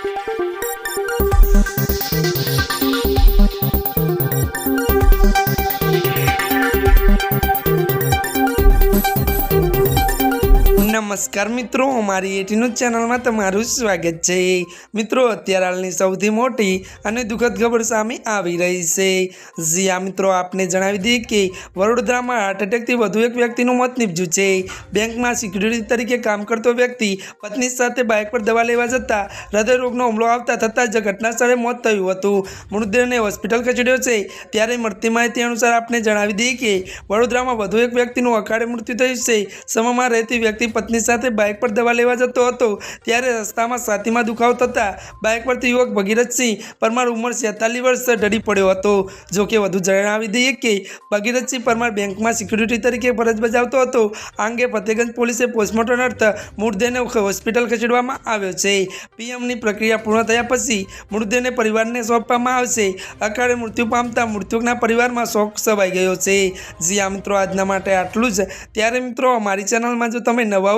Thank you. નમસ્કાર મિત્રો, અમારી એટીનું ચેનલમાં તમારું સ્વાગત છે. મિત્રો, અત્યારે હાલની સૌથી મોટી અને દુઃખદ ખબર સામે આવી રહી છે. જી આ મિત્રો, આપને જણાવી દઈએ કે વડોદરામાં હાર્ટ એટેકથી વધુ એક વ્યક્તિનું મોત નીપજ્યું છે. બેંકમાં સિક્યુરિટી તરીકે કામ કરતો વ્યક્તિ પત્ની સાથે બાઇક પર દવા લેવા જતાં હૃદયરોગનો હુમલો આવતા થતાં જ ઘટના સ્થળે મોત થયું હતું. મૃતદેહને હોસ્પિટલ ખસેડ્યો છે. ત્યારે મળતી માહિતી અનુસાર આપને જણાવી દઈએ કે વડોદરામાં વધુ એક વ્યક્તિનું અકાળે મૃત્યુ થયું છે. સમયમાં રહેતી વ્યક્તિ પત્ની સાથે બાઇક પર દવા લેવા જતો હતો, ત્યારે રસ્તામાં છાતીમાં દુખાવો થતાં બાઇક પરથી યુવક ભગીરથસિંહ પરમાર ઉંમર છેતાલીસ વર્ષ ઢળી પડ્યો હતો. જોકે વધુ જણાવી દઈએ કે ભગીરથસિંહ પરમાર બેંકમાં સિક્યુરિટી તરીકે ફરજ બજાવતો હતો. આ અંગે ફતેગંજ પોલીસે પોસ્ટમોર્ટમ અર્થ મૃતદેહને હોસ્પિટલ ખસેડવામાં આવ્યો છે. પીએમની પ્રક્રિયા પૂર્ણ થયા પછી મૃતદેહને પરિવારને સોંપવામાં આવશે. અકાળે મૃત્યુ પામતા મૃત્યુકના પરિવારમાં શોક સવાઈ ગયો છે. જી આ મિત્રો, આજના માટે આટલું જ. ત્યારે મિત્રો, અમારી ચેનલમાં જો તમે નવા